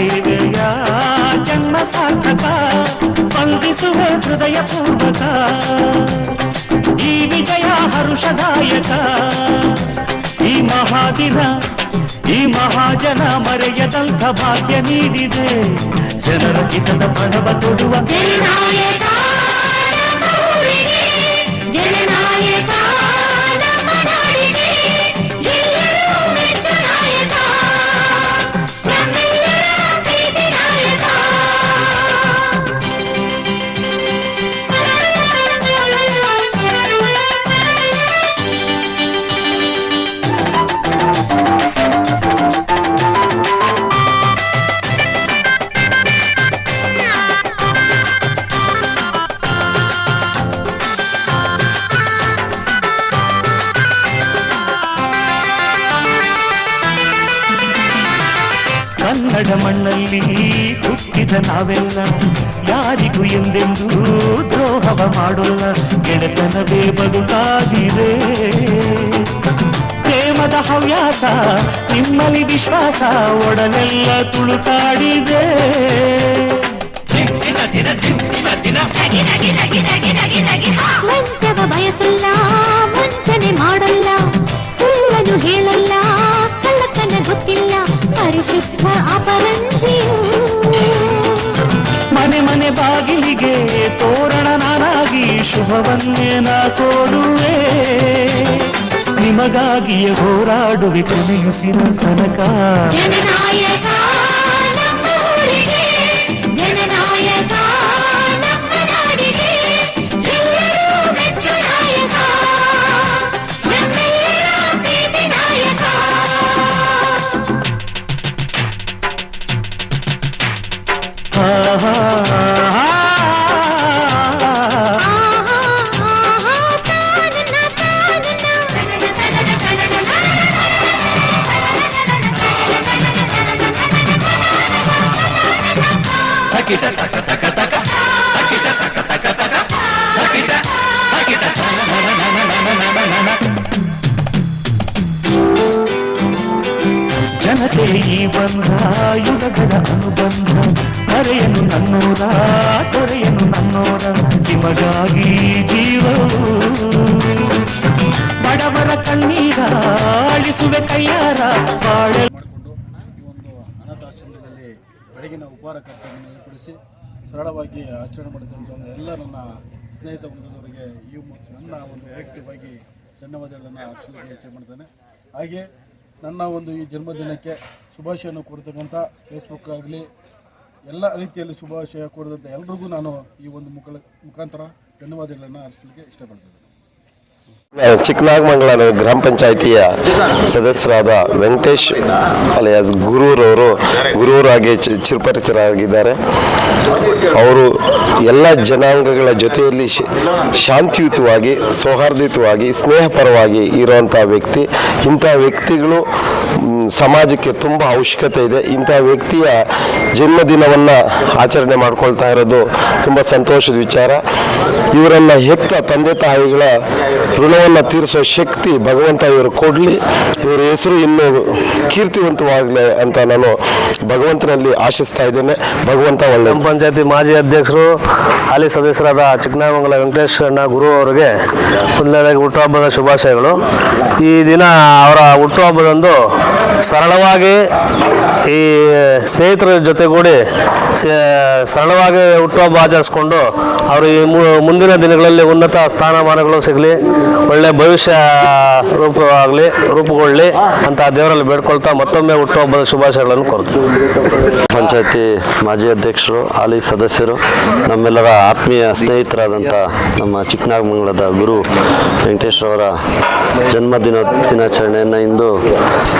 ಸೇವೆಯ ಜನ್ಮ ಸಾರ್ಥಕ ಸ್ಪಂದಿಸುವ ಹೃದಯ ಪೂರ್ವಕ ಈ ವಿಜಯ ಹರುಷದಾಯಕ ಈ ಮಹಾದಿನ ಈ ಮಹಾಜನ ಮರೆಯದಂಥ ಭಾಗ್ಯ ನೀಡಿದೆ ಜನರ ಹಿತದ ಪಣವ ತೊಡುವ ಕನ್ನಡ ಮಣ್ಣಲ್ಲಿ ಹುಟ್ಟಿದ ನಾವೆಲ್ಲ ಯಾರಿಗೂ ಎಂದೆಂದೂ ದ್ರೋಹವ ಮಾಡೋಲ್ಲ. ಗೆಳೆತನವೇ ಬದುಕಾಗಿದೆ ಪ್ರೇಮದ ಹವ್ಯಾಸ ನಿಮ್ಮಲ್ಲಿ ವಿಶ್ವಾಸ ಒಡನೆಲ್ಲ ತುಳುಕಾಡಿದೆ ಮುಂಚವ ಬಯಸಲ್ಲ ಮುಂಚನೆ ಮಾಡಲ್ಲ. ಪರಿಶುದ್ಧ ಅಪರಂಜಿಯು. ಮನೆ ಮನೆ ಬಾಗಿಲಿಗೆ ತೋರಣ ನಾನಾಗಿ ಶುಭವನ್ನೇ ನಾ ಕೋರುವೆ ನಿಮಗಾಗಿಯೇ ಹೋರಾಡುವೆ ಕೊನೆಯುಸಿರ ತನಕ. ಈ ಬಂಧ ಯುಗಗಳ ಅನುಬಂಧ ಮರೆಯನು ನನ್ನೋರ ತೊರೆಯನು ನನ್ನೋರ, ನಿಮಗಾಗಿ ಜೀವವು. ಬಡವರ ಕಣ್ಣೀರ ಅಳಿಸುವೆ ಕೈಯಾರ, ಬಾಳೆ ಅನಾಥಾಶ್ರಮದಲ್ಲಿ ಬೆಳಗಿನ ಉಪಹಾರ ಕಾರ್ಯಕ್ರಮವನ್ನು ಏರ್ಪಡಿಸಿ ಸರಳವಾಗಿ ಆಚರಣೆ ಮಾಡಿದಂಥ ಎಲ್ಲ ನನ್ನ ಸ್ನೇಹಿತ ಬಂಧುಗಳಿಗೆ ಈ ನನ್ನ ಒಂದು ವೈಯಕ್ತಿಕವಾಗಿ ಧನ್ಯವಾದಗಳನ್ನು ಅರ್ಪಿಸಲಿಕ್ಕೆ ಮಾಡ್ತೇನೆ. ಹಾಗೆ ನನ್ನ ಒಂದು ಈ ಜನ್ಮದಿನಕ್ಕೆ ಶುಭಾಶಯವನ್ನು ಕೋರ್ತಕ್ಕಂಥ ಫೇಸ್ಬುಕ್ ಆಗಲಿ, ಎಲ್ಲ ರೀತಿಯಲ್ಲಿ ಶುಭಾಶಯ ಕೊಡಿದಂಥ ಎಲ್ರಿಗೂ ನಾನು ಈ ಒಂದು ಮುಖ ಮುಖಾಂತರ ಧನ್ಯವಾದಗಳನ್ನು ಅರ್ಸ್ಲಿಕ್ಕೆ ಇಷ್ಟಪಡ್ತೇನೆ. ಚಿಕ್ಕನಾಗಮಂಗಲ ಗ್ರಾಮ ಪಂಚಾಯಿತಿಯ ಸದಸ್ಯರಾದ ವೆಂಕಟೇಶ್ ಅಲಿಯಾಸ್ ಗುರೂರವರು ಗುರೂರಾಗಿ ಚಿ- ಚಿರಪರಿಚಿತರಾಗಿದ್ದಾರೆ. ಅವರು ಎಲ್ಲ ಜನಾಂಗಗಳ ಜೊತೆಯಲ್ಲಿ ಶಾಂತಿಯುತವಾಗಿ, ಸೌಹಾರ್ದಯುತವಾಗಿ, ಸ್ನೇಹಪರವಾಗಿ ಇರುವಂಥ ವ್ಯಕ್ತಿ. ಇಂಥ ವ್ಯಕ್ತಿಗಳು ಸಮಾಜಕ್ಕೆ ತುಂಬ ಅವಶ್ಯಕತೆ ಇದೆ. ಇಂಥ ವ್ಯಕ್ತಿಯ ಜನ್ಮದಿನವನ್ನು ಆಚರಣೆ ಮಾಡ್ಕೊಳ್ತಾ ಇರೋದು ತುಂಬ ಸಂತೋಷದ ವಿಚಾರ. ಇವರನ್ನು ಹೆತ್ತ ತಂದೆ ತಾಯಿಗಳ ಋಣವನ್ನು ತೀರಿಸೋ ಶಕ್ತಿ ಭಗವಂತ ಇವರು ಕೊಡಲಿ. ಇವರ ಹೆಸರು ಇನ್ನೂ ಕೀರ್ತಿವಂತವಾಗಲಿ ಅಂತ ನಾನು ಭಗವಂತನಲ್ಲಿ ಆಶಿಸ್ತಾ ಇದ್ದೇನೆ. ಭಗವಂತ ಒಳ್ಳೆ ಪಂಚಾಯತಿ ಮಾಜಿ ಅಧ್ಯಕ್ಷರು, ಹಾಲಿ ಸದಸ್ಯರಾದ ಚಿಕ್ಕನಾಮಂಗಲ ವೆಂಕಟೇಶ್ ಅಣ್ಣ ಗುರು ಅವರಿಗೆ ಮೊದಲನೇದಾಗಿ ಹುಟ್ಟುಹಬ್ಬದ ಶುಭಾಶಯಗಳು. ಈ ದಿನ ಅವರ ಹುಟ್ಟುಹಬ್ಬದಂದು ಸರಳವಾಗಿ ಈ ಸ್ನೇಹಿತರ ಜೊತೆಗೂಡಿ ಸರಳವಾಗಿ ಹುಟ್ಟುಹಬ್ಬ ಆಚರಿಸ್ಕೊಂಡು ಅವರು ಈ ಮುಂದಿನ ದಿನಗಳಲ್ಲಿ ಉನ್ನತ ಸ್ಥಾನಮಾನಗಳು ಸಿಗಲಿ, ಒಳ್ಳೆ ಭವಿಷ್ಯ ರೂಪವಾಗಲಿ ರೂಪುಗೊಳ್ಳಲಿ ಅಂತ ದೇವರಲ್ಲಿ ಬೇಡ್ಕೊಳ್ತಾ ಮತ್ತೊಮ್ಮೆ ಹುಟ್ಟುಹಬ್ಬದ ಶುಭಾಶಯಗಳನ್ನು ಕೋರ್ತೀನಿ ಪಂಚಾಯತಿ ಮಾಜಿ ಅಧ್ಯಕ್ಷರು, ಹಾಲಿ ಸದಸ್ಯರು, ನಮ್ಮೆಲ್ಲರ ಆತ್ಮೀಯ ಸ್ನೇಹಿತರಾದಂಥ ನಮ್ಮ ಚಿಕ್ಕನಾಗಮಂಗಲದ ಗುರು ವೆಂಕಟೇಶ್ವರ ಜನ್ಮದಿನ ದಿನಾಚರಣೆಯನ್ನು ಇಂದು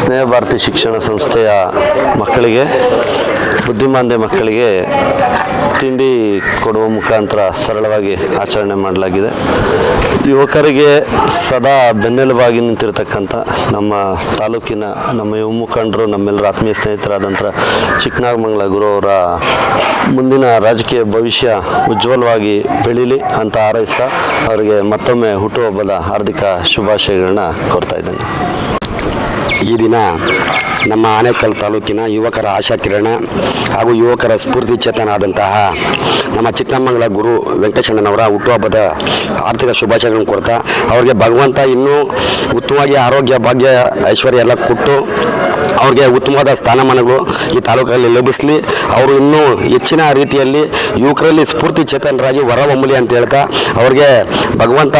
ಸ್ನೇಹ ಶಿಕ್ಷಣ ಸಂಸ್ಥೆಯ ಮಕ್ಕಳಿಗೆ, ಬುದ್ಧಿಮಾಂದ್ಯ ಮಕ್ಕಳಿಗೆ ತಿಂಡಿ ಕೊಡುವ ಮುಖಾಂತರ ಸರಳವಾಗಿ ಆಚರಣೆ ಮಾಡಲಾಗಿದೆ. ಯುವಕರಿಗೆ ಸದಾ ಬೆನ್ನೆಲುಬಾಗಿ ನಿಂತಿರತಕ್ಕಂಥ ನಮ್ಮ ತಾಲೂಕಿನ ನಮ್ಮ ಯುವ ಮುಖಂಡರು, ನಮ್ಮೆಲ್ಲರ ಆತ್ಮೀಯ ಸ್ನೇಹಿತರಾದಂಥ ಚಿಕ್ಕನಾಗಮಂಗಲ ಗುರು ಅವರ ಮುಂದಿನ ರಾಜಕೀಯ ಭವಿಷ್ಯ ಉಜ್ವಲವಾಗಿ ಬೆಳೀಲಿ ಅಂತ ಹಾರೈಸ್ತಾ ಅವರಿಗೆ ಮತ್ತೊಮ್ಮೆ ಹುಟ್ಟುಹಬ್ಬದ ಹಾರ್ದಿಕ ಶುಭಾಶಯಗಳನ್ನ ಕೋರ್ತಾ ಇದ್ದೇನೆ. ಈ ದಿನ ನಮ್ಮ ಆನೇಕಲ್ ತಾಲೂಕಿನ ಯುವಕರ ಆಶಾಕಿರಣ ಹಾಗೂ ಯುವಕರ ಸ್ಫೂರ್ತಿ ಚೇತನಾದಂತಹ ನಮ್ಮ ಚಿಕ್ಕಮಂಗಲ ಗುರು ವೆಂಕಟೇಶಣ್ಣನವರ ಹುಟ್ಟುಹಬ್ಬದ ಆರ್ಥಿಕ ಶುಭಾಶಯಗಳನ್ನು ಕೊಡ್ತಾ ಅವರಿಗೆ ಭಗವಂತ ಇನ್ನೂ ಉತ್ತಮವಾಗಿ ಆರೋಗ್ಯ, ಭಾಗ್ಯ, ಐಶ್ವರ್ಯ ಎಲ್ಲ ಕೊಟ್ಟು ಅವ್ರಿಗೆ ಉತ್ತಮವಾದ ಸ್ಥಾನಮಾನಗಳು ಈ ತಾಲೂಕಲ್ಲಿ ಲಭಿಸಲಿ. ಅವರು ಇನ್ನೂ ಹೆಚ್ಚಿನ ರೀತಿಯಲ್ಲಿ ಯುವಕರಲ್ಲಿ ಸ್ಫೂರ್ತಿ ಚೇತನರಾಗಿ ಹೊರಹೊಮ್ಮಲಿ ಅಂತ ಹೇಳ್ತಾ ಅವ್ರಿಗೆ ಭಗವಂತ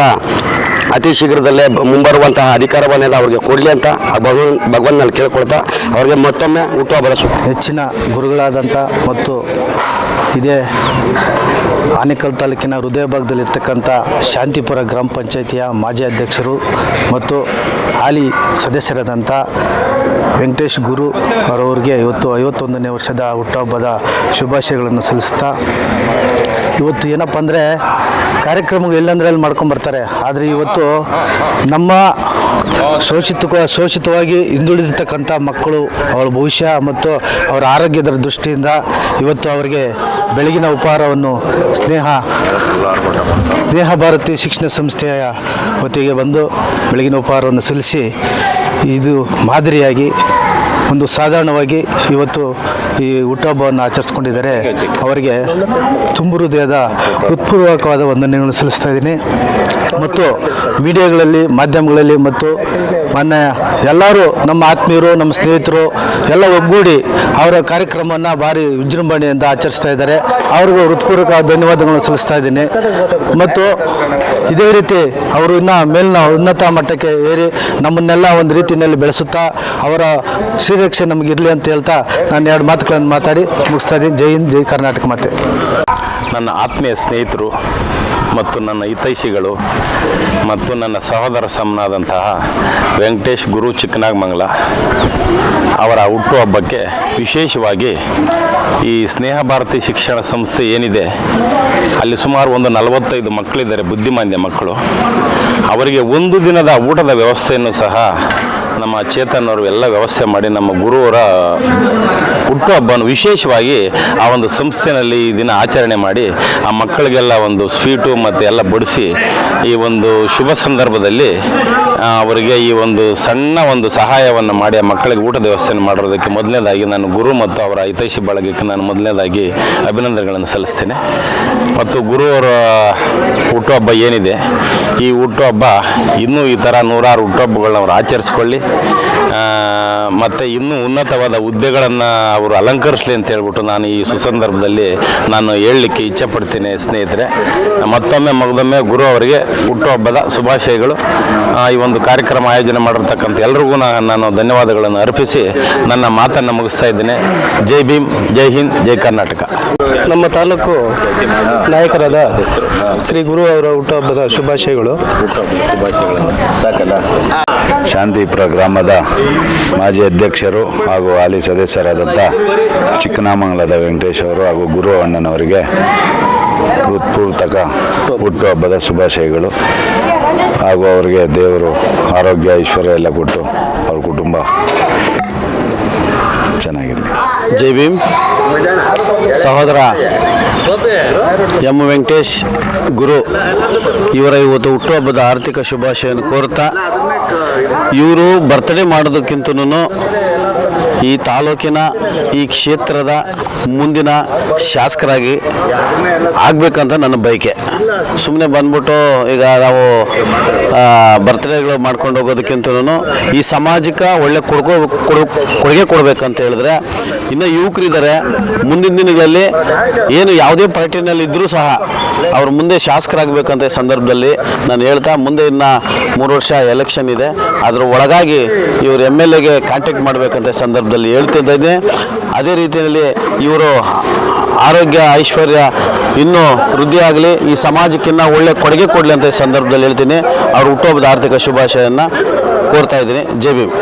ಅತಿ ಶೀಘ್ರದಲ್ಲೇ ಮುಂಬರುವಂತಹ ಅಧಿಕಾರವನ್ನೆಲ್ಲ ಅವರಿಗೆ ಕೊಡಲಿ ಅಂತ ಭಗವನ್ ಭಗವನ್ನಲ್ಲಿ ಕೇಳ್ಕೊಳ್ತಾ ಅವರಿಗೆ ಮತ್ತೊಮ್ಮೆ ಹುಟ್ಟುಹಬ್ಬದ ಶುಭ. ಹೆಚ್ಚಿನ ಗುರುಗಳಾದಂಥ ಮತ್ತು ಇದೇ ಆನೇಕಲ್ ತಾಲೂಕಿನ ಹೃದಯ ಭಾಗದಲ್ಲಿರ್ತಕ್ಕಂಥ ಶಾಂತಿಪುರ ಗ್ರಾಮ ಪಂಚಾಯಿತಿಯ ಮಾಜಿ ಅಧ್ಯಕ್ಷರು ಮತ್ತು ಹಾಲಿ ಸದಸ್ಯರಾದಂಥ ವೆಂಕಟೇಶ್ ಗುರು ಅವರವರಿಗೆ ಇವತ್ತು ಐವತ್ತೊಂದನೇ ವರ್ಷದ ಹುಟ್ಟುಹಬ್ಬದ ಶುಭಾಶಯಗಳನ್ನು ಸಲ್ಲಿಸ್ತಾ ಇವತ್ತು ಏನಪ್ಪ ಅಂದರೆ ಕಾರ್ಯಕ್ರಮಗಳು ಎಲ್ಲಂದ್ರೆ ಅಲ್ಲಿ ಮಾಡ್ಕೊಂಬರ್ತಾರೆ ಆದರೆ ಇವತ್ತು ನಮ್ಮ ಶೋಷಿತ ಶೋಷಿತವಾಗಿ ಹಿಂದುಳಿದಿರ್ತಕ್ಕಂಥ ಮಕ್ಕಳು, ಅವರ ಭವಿಷ್ಯ ಮತ್ತು ಅವರ ಆರೋಗ್ಯದ ದೃಷ್ಟಿಯಿಂದ ಇವತ್ತು ಅವರಿಗೆ ಬೆಳಗಿನ ಉಪಹಾರವನ್ನು ಸ್ನೇಹ ಸ್ನೇಹ ಭಾರತೀಯ ಶಿಕ್ಷಣ ಸಂಸ್ಥೆಯ ವತಿಗೆ ಬಂದು ಬೆಳಗಿನ ಉಪಹಾರವನ್ನು ಸಲ್ಲಿಸಿ ಇದು ಮಾದರಿಯಾಗಿ ಒಂದು ಸಾಧಾರಣವಾಗಿ ಇವತ್ತು ಈ ಹುಟ್ಟಹಬ್ಬವನ್ನು ಆಚರಿಸ್ಕೊಂಡಿದ್ದಾರೆ. ಅವರಿಗೆ ತುಂಬು ಹೃದಯದ ಹೃತ್ಪೂರ್ವಕವಾದ ವಂದನೆಗಳನ್ನು ಸಲ್ಲಿಸ್ತಾ ಇದ್ದೀನಿ. ಮತ್ತು ಮೀಡಿಯಾಗಳಲ್ಲಿ ಮಾಧ್ಯಮಗಳಲ್ಲಿ ಮತ್ತು ಮೊನ್ನೆ ಎಲ್ಲರೂ ನಮ್ಮ ಆತ್ಮೀಯರು, ನಮ್ಮ ಸ್ನೇಹಿತರು ಎಲ್ಲ ಒಗ್ಗೂಡಿ ಅವರ ಕಾರ್ಯಕ್ರಮವನ್ನು ಭಾರಿ ವಿಜೃಂಭಣೆಯಿಂದ ಆಚರಿಸ್ತಾ ಇದ್ದಾರೆ. ಅವ್ರಿಗೂ ಹೃತ್ಪೂರ್ವಕ ಧನ್ಯವಾದಗಳನ್ನು ಸಲ್ಲಿಸ್ತಾ ಇದ್ದೀನಿ. ಮತ್ತು ಇದೇ ರೀತಿ ಅವರು ಇನ್ನು ಮೇಲಿನ ಉನ್ನತ ಮಟ್ಟಕ್ಕೆ ಏರಿ ನಮ್ಮನ್ನೆಲ್ಲ ಒಂದು ರೀತಿಯಲ್ಲಿ ಬೆಳೆಸುತ್ತಾ ಅವರ ಶ್ರೀರಕ್ಷೆ ನಮಗಿರಲಿ ಅಂತ ಹೇಳ್ತಾ ನಾನು ಎರಡು ಮಾತುಗಳನ್ನು ಮಾತಾಡಿ ಮುಗಿಸ್ತಾ ಇದ್ದೀನಿ. ಜೈ ಹಿಂದ್, ಜೈ ಕರ್ನಾಟಕ ಮತ್ತೆ ನನ್ನ ಆತ್ಮೀಯ ಸ್ನೇಹಿತರು ಮತ್ತು ನನ್ನ ಹಿತೈಷಿಗಳು ಮತ್ತು ನನ್ನ ಸಹೋದರ ಸಮನಾದಂತಹ ವೆಂಕಟೇಶ್ ಗುರು ಚಿಕ್ಕನಾಗಮಂಗಲ ಅವರ ಹುಟ್ಟುಹಬ್ಬಕ್ಕೆ ವಿಶೇಷವಾಗಿ ಈ ಸ್ನೇಹ ಭಾರತಿ ಶಿಕ್ಷಣ ಸಂಸ್ಥೆ ಏನಿದೆ, ಅಲ್ಲಿ ಸುಮಾರು ಒಂದು ನಲವತ್ತೈದು ಮಕ್ಕಳಿದ್ದಾರೆ ಬುದ್ಧಿಮಾನ್ಯ ಮಕ್ಕಳು. ಅವರಿಗೆ ಒಂದು ದಿನದ ಊಟದ ವ್ಯವಸ್ಥೆಯನ್ನು ಸಹ ನಮ್ಮ ಚೇತನ್ ಅವರು ಎಲ್ಲ ವ್ಯವಸ್ಥೆ ಮಾಡಿ ನಮ್ಮ ಗುರುವರ ಹುಟ್ಟುಹಬ್ಬವನ್ನು ವಿಶೇಷವಾಗಿ ಆ ಒಂದು ಸಂಸ್ಥೆನಲ್ಲಿ ಈ ದಿನ ಆಚರಣೆ ಮಾಡಿ ಆ ಮಕ್ಕಳಿಗೆಲ್ಲ ಒಂದು ಸ್ವೀಟು ಮತ್ತು ಎಲ್ಲ ಬಡಿಸಿ ಈ ಒಂದು ಶುಭ ಸಂದರ್ಭದಲ್ಲಿ ಅವರಿಗೆ ಈ ಒಂದು ಸಣ್ಣ ಒಂದು ಸಹಾಯವನ್ನು ಮಾಡಿ ಆ ಮಕ್ಕಳಿಗೆ ಊಟದ ವ್ಯವಸ್ಥೆಯನ್ನು ಮಾಡಿರೋದಕ್ಕೆ ಮೊದಲನೇದಾಗಿ ನಾನು ಗುರು ಮತ್ತು ಅವರ ಹಿತೈಷಿ ಬಳಗಕ್ಕೆ ನಾನು ಮೊದಲನೇದಾಗಿ ಅಭಿನಂದನೆಗಳನ್ನು ಸಲ್ಲಿಸ್ತೇನೆ. ಮತ್ತು ಗುರುವರ ಹುಟ್ಟುಹಬ್ಬ ಏನಿದೆ ಈ ಹುಟ್ಟುಹಬ್ಬ ಇನ್ನೂ ಈ ಥರ ನೂರಾರು ಹುಟ್ಟುಹಬ್ಬಗಳನ್ನ ಅವರು ಆಚರಿಸ್ಕೊಳ್ಳಿ. ಮತ್ತು ಇನ್ನೂ ಉನ್ನತವಾದ ಹುದ್ದೆಗಳನ್ನು ಅವರು ಅಲಂಕರಿಸಲಿ ಅಂತ ಹೇಳ್ಬಿಟ್ಟು ನಾನು ಈ ಸುಸಂದರ್ಭದಲ್ಲಿ ನಾನು ಹೇಳಲಿಕ್ಕೆ ಇಚ್ಛೆಪಡ್ತೀನಿ ಸ್ನೇಹಿತರೆ. ಮತ್ತೊಮ್ಮೆ ಮಗದೊಮ್ಮೆ ಗುರು ಅವರಿಗೆ ಹುಟ್ಟುಹಬ್ಬದ ಶುಭಾಶಯಗಳು. ಈ ಒಂದು ಕಾರ್ಯಕ್ರಮ ಆಯೋಜನೆ ಮಾಡಿರ್ತಕ್ಕಂಥ ಎಲ್ರಿಗೂ ನಾನು ಧನ್ಯವಾದಗಳನ್ನು ಅರ್ಪಿಸಿ ನನ್ನ ಮಾತನ್ನು ಮುಗಿಸ್ತಾ ಇದ್ದೇನೆ. ಜೈ ಭೀಮ್, ಜೈ ಹಿಂದ್, ಜೈ ಕರ್ನಾಟಕ. ನಮ್ಮ ತಾಲೂಕು ನಾಯಕರಾದ ಶ್ರೀ ಗುರು ಅವರ ಹುಟ್ಟುಹಬ್ಬದ ಶುಭಾಶಯಗಳು. ಶಾಂತಿಪುರ ಗ್ರಾಮದ ಮಾಜಿ ಅಧ್ಯಕ್ಷರು ಹಾಗೂ ಹಾಲಿ ಸದಸ್ಯರಾದಂಥ ಚಿಕ್ಕನಾಮಂಗಲದ ವೆಂಕಟೇಶ್ ಅವರು ಹಾಗೂ ಗುರು ಅಣ್ಣನವರಿಗೆ ಹೃತ್ಪೂರ್ತಕ ಹುಟ್ಟುಹಬ್ಬದ ಶುಭಾಶಯಗಳು. ಹಾಗೂ ಅವರಿಗೆ ದೇವರು ಆರೋಗ್ಯ, ಐಶ್ವರ್ಯ ಎಲ್ಲ ಕೊಟ್ಟು ಅವ್ರ ಕುಟುಂಬ ಚೆನ್ನಾಗಿರಲಿ ಜೈ ಭೀಮ್. ಸಹೋದರ ಎಂ ವೆಂಕಟೇಶ್ ಗುರು ಇವರ ಇವತ್ತು ಹುಟ್ಟುಹಬ್ಬದ ಆರ್ಥಿಕ ಶುಭಾಶಯವನ್ನು ಕೋರ್ತಾ, ಇವರು ಬರ್ತ್ಡೇ ಮಾಡೋದಕ್ಕಿಂತನೂ ಈ ತಾಲೂಕಿನ ಈ ಕ್ಷೇತ್ರದ ಮುಂದಿನ ಶಾಸಕರಾಗಿ ಆಗಬೇಕಂತ ನನ್ನ ಬಯಕೆ. ಸುಮ್ಮನೆ ಬಂದ್ಬಿಟ್ಟು ಈಗ ನಾವು ಬರ್ತ್ಡೇಗಳು ಮಾಡ್ಕೊಂಡು ಹೋಗೋದಕ್ಕಿಂತನೂ ಈ ಸಮಾಜಕ್ಕೆ ಒಳ್ಳೆ ಕೊಡುಗೆ ಕೊಡು, ಕೊಡುಗೆ ಕೊಡಬೇಕಂತ ಹೇಳಿದ್ರೆ ಇನ್ನು ಯುವಕರಿದ್ದಾರೆ. ಮುಂದಿನ ದಿನಗಳಲ್ಲಿ ಏನು ಯಾವುದೇ ಪಾರ್ಟಿನಲ್ಲಿ ಇದ್ದರೂ ಸಹ ಅವರು ಮುಂದೆ ಶಾಸಕರಾಗಬೇಕಂತ ಸಂದರ್ಭದಲ್ಲಿ ನಾನು ಹೇಳ್ತಾ ಮುಂದೆ ಇನ್ನು ಮೂರು ವರ್ಷ ಎಲೆಕ್ಷನ್ ಇದೆ. ಅದರ ಒಳಗಾಗಿ ಇವರು ಎಂ ಎಲ್ ಎಗೆ ಕಾಂಟ್ಯಾಕ್ಟ್ ಮಾಡಬೇಕಂತ ಸಂದರ್ಭದಲ್ಲಿ ಹೇಳ್ತಿದ್ದೇನೆ ಅದೇ ರೀತಿಯಲ್ಲಿ ಇವರು ಆರೋಗ್ಯ, ಐಶ್ವರ್ಯ ಇನ್ನೂ ವೃದ್ಧಿ ಆಗಲಿ, ಈ ಸಮಾಜಕ್ಕಿನ್ನ ಒಳ್ಳೆ ಕೊಡುಗೆ ಕೊಡಲಿ ಅಂತ ಸಂದರ್ಭದಲ್ಲಿ ಹೇಳ್ತೀನಿ. ಅವರು ಹುಟ್ಟುಹಬ್ಬದ ಆರ್ಥಿಕ ಶುಭಾಶಯವನ್ನು ಕೋರ್ತಾ ಇದ್ದೀನಿ. ಜೆ ಭೀಮ್.